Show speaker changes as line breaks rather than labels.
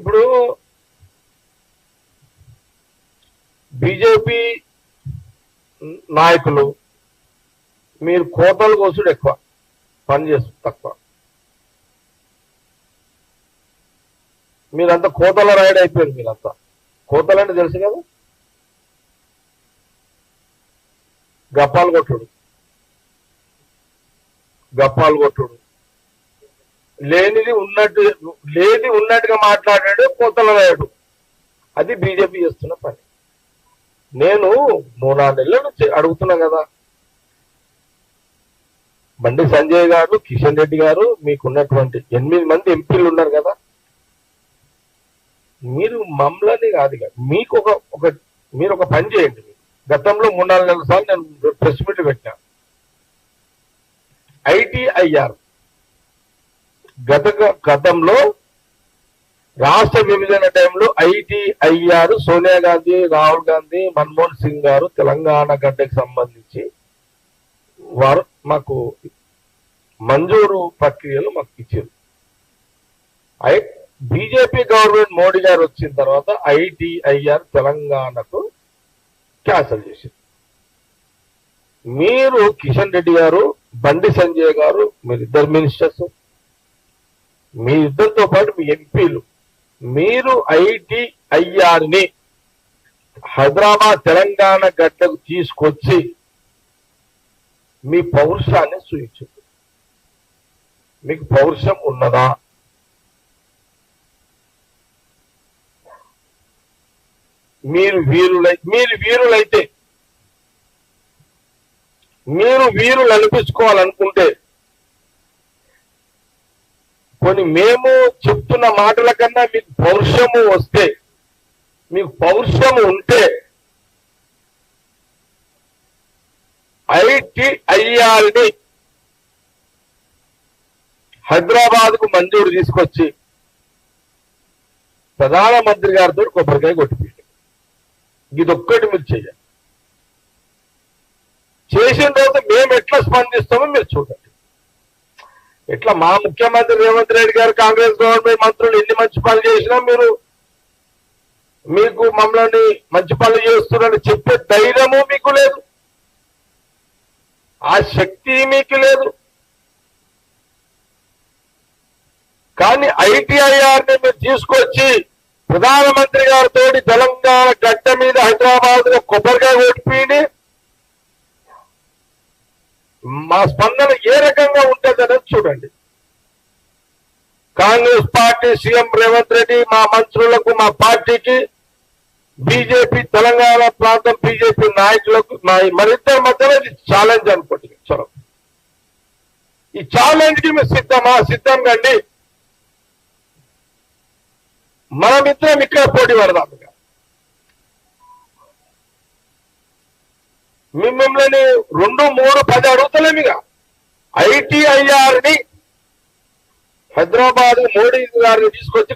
ఇప్పుడు బీజేపీ నాయకులు మీరు కోతలు కోసుడు ఎక్కువ పని చేసు తక్కువ. మీరంతా కోతల రైడ్ అయిపోయారు మీరంతా. కోతలు అంటే తెలుసు కదా? గప్పాలు కొట్టుడు. గప్పాలు కొట్టుడు. లేనిది ఉన్నట్టు లేని ఉన్నట్టుగా మాట్లాడాడు కోతల రాయుడు. అది బీజేపీ చేస్తున్న పని. నేను మూడు నాలుగు నెలల నుంచి అడుగుతున్నా కదా. బండి సంజయ్ గారు కిషన్ రెడ్డి గారు మీకున్నటువంటి ఎనిమిది మంది ఎంపీలు ఉన్నారు కదా. మీరు మమ్మల్ని కాదు. మీకు ఒక ఒక మీరు ఒక పని చేయండి. గతంలో మూడు నాలుగు నెలల సార్లు నేను ప్రెస్ మీట్ పెట్టాను. ఐటీఐఆర్. గత గతంలో రాష్ట్ర విభజన టైంలో ఐటీఐఆర్ సోనియా గాంధీ రాహుల్ గాంధీ మన్మోహన్ సింగ్ గారు తెలంగాణ గడ్డకు సంబంధించి వారు మాకు మంజూరు ప్రక్రియలు మాకు ఇచ్చారు. ఐ బీజేపీ గవర్నమెంట్ మోడీ గారు వచ్చిన తర్వాత ఐటీఐఆర్ తెలంగాణకు క్యాన్సల్ చేసింది మీరు కిషన్ రెడ్డి గారు బండి సంజయ్ గారు మీరు ఇద్దరు మినిస్టర్స్ మీ ఇద్దరితో పాటు మీ ఎంపీలు మీరు ఐటీఐఆర్ని హైదరాబాద్ తెలంగాణ గడ్డకు తీసుకొచ్చి మీ పౌరుషాన్ని సూచించు మీకు పౌరుషం ఉన్నదా? మీరు వీరులై మీరు వీరులైతే మీరు వీరులు అనిపించుకోవాలనుకుంటే కొన్ని మేము చెప్తున్న మాటల కన్నా మీకు పౌరుషము వస్తే మీకు పౌరుషము ఉంటే ఐటీఐఆర్ని హైదరాబాద్కు మంజూరు తీసుకొచ్చి ప్రధానమంత్రి గారితో కొబ్బరికాయ కొట్టిపోయింది ఇదొక్కటి మీరు చేయాలి. చేసిన తర్వాత మేము ఎట్లా స్పందిస్తామో మీరు చూడండి. ఇట్లా మా ముఖ్యమంత్రి రేవంత్ రెడ్డి గారు కాంగ్రెస్ గవర్నమెంట్ మంత్రులు ఎన్ని మంచి పనులు చేసినా మీరు మీకు మమ్మల్ని మంచి పనులు చేస్తున్నారని చెప్పే ధైర్యము మీకు లేదు. ఆ శక్తి మీకు లేదు. కానీ ఐటీఐఆర్ని మీరు తీసుకొచ్చి ప్రధానమంత్రి గారితో తెలంగాణ గడ్డ మీద హైదరాబాద్లో కొబ్బరికాయ కొట్టిపోయి మా స్పందన ఏ రకంగా ఉంటుందనేది చూడండి. Congress party CM Revanth Reddy మా మంత్రులకు మా పార్టీకి బీజేపీ తెలంగాణ ప్రాంతం బీజేపీ నాయకులకు మా మరిద్దరి మధ్యలో ఇది ఛాలెంజ్ అనుకోండి చొరవ. ఈ ఛాలెంజ్కి మేము సిద్ధమా? సిద్ధం కండి. మనమిద్దరం ఇక్కడ పోటీ పడదాము. మిమ్మల్ని రెండు మూడు పది అడుగుతలేము ఇక. హైదరాబాద్ మోడీ గారిని తీసుకొచ్చి